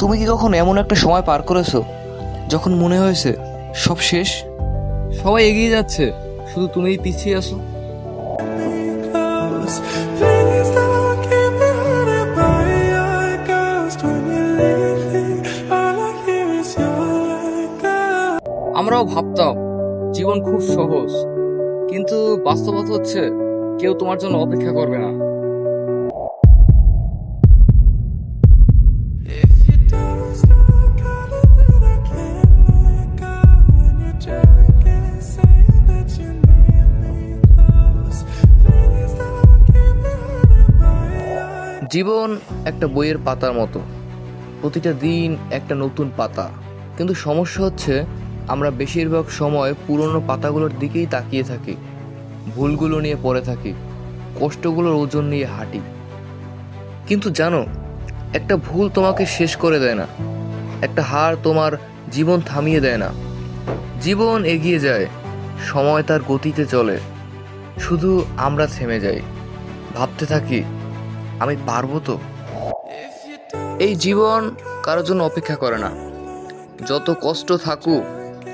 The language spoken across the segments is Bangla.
তুমি কি কখনো এমন একটা সময় পার করেছ যখন মনে হয়েছে সব শেষ সবাই এগিয়ে যাচ্ছে, শুধু তুমিই পিছিয়ে ghost. আমরাও ভাবতাম, জীবন খুব সহজ, কিন্তু বাস্তবতা হচ্ছে কেউ তোমার জন্য অপেক্ষা করবে না জীবন একটা বইয়ের পাতার মতো। প্রতিটা দিন একটা নতুন পাতা। কিন্তু সমস্যা হচ্ছে, আমরা বেশিরভাগ সময় পুরনো পাতাগুলোর দিকেই তাকিয়ে থাকি। ভুলগুলো নিয়ে পড়ে থাকি। কষ্টগুলোর ওজন নিয়ে হাঁটি। কিন্তু জানো, একটা ভুল তোমাকে শেষ করে দেয় না। একটা হার তোমার জীবন থামিয়ে দেয় না। জীবন এগিয়ে যায়, সময় তার গতিতে চলে। শুধু আমরা থেমে যাই। ভাবতে থাকি আমি পারব তো? এই জীবন কারোর জন্য অপেক্ষা করে না। যত কষ্ট থাকুক,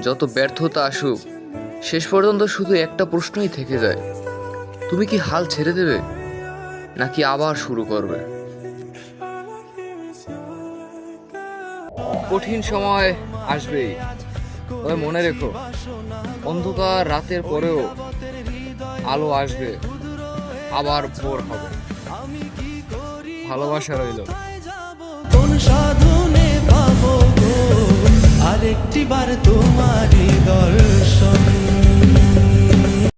যত ব্যর্থতা আসুক, শেষ পর্যন্ত শুধু একটা প্রশ্নই থেকে যায়। তুমি কি হাল ছেড়ে দেবে, নাকি আবার শুরু করবে? কঠিন সময় আসবেই। তবে মনে রেখো, অন্ধকার রাতের পরেও আলো আসবে, আবার ভোর হবে। ভালোবাসা রইল। কোন সাধনে